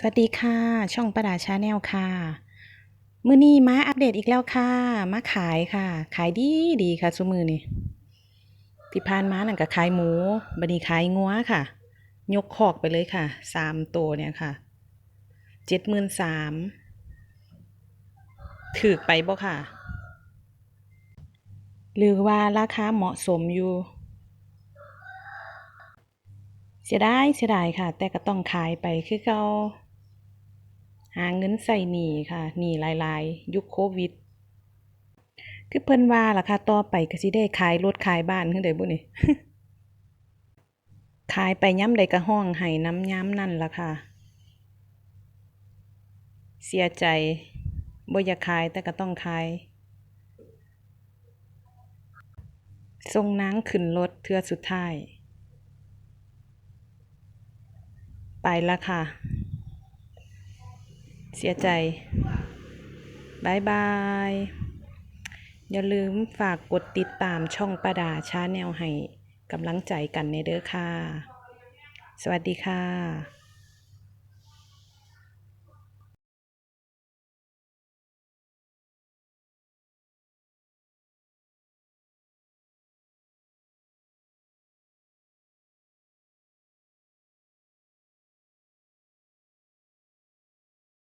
สวัสดีค่ะ ช่องประดาชาแนลค่ะมื้อนี้มาอัปเดตอีกแล้วค่ะ มาขายค่ะ ขายดีดีค่ะซุมือนี่ที่ผ่านมาหนั่นก็ขายหมูบัดนี้ขายงัวค่ะ ยกคอกไปเลยค่ะสามตัวเนี่ยค่ะเจ็ดหมื่นสามถือไปบ่ค่ะ หรือว่าราคาเหมาะสมอยู่ เสียดายเสียดายค่ะ แต่ก็ต้องขายไปคือเก่า หาเงินใส่หนี้ค่ะหนี้หลายๆ ยุคโควิด คือเพิ่นว่าล่ะค่ะต่อไปก็สิได้ขายรถขายบ้านคือได้บ่นี่ขายไปย้ำใดก็ห้องให้น้ำย้ำนั่นล่ะค่ะ เสียใจบ่อยากขายแต่ก็ต้องขายส่งนางขึ้นรถเทื่อสุดท้าย ไปล้วค่ะ เสียใจบายบาย อย่าลืมฝากกดติดตามช่องประดาชาแนลให้กำลังใจกันในเด้อค่ะ สวัสดีค่ะ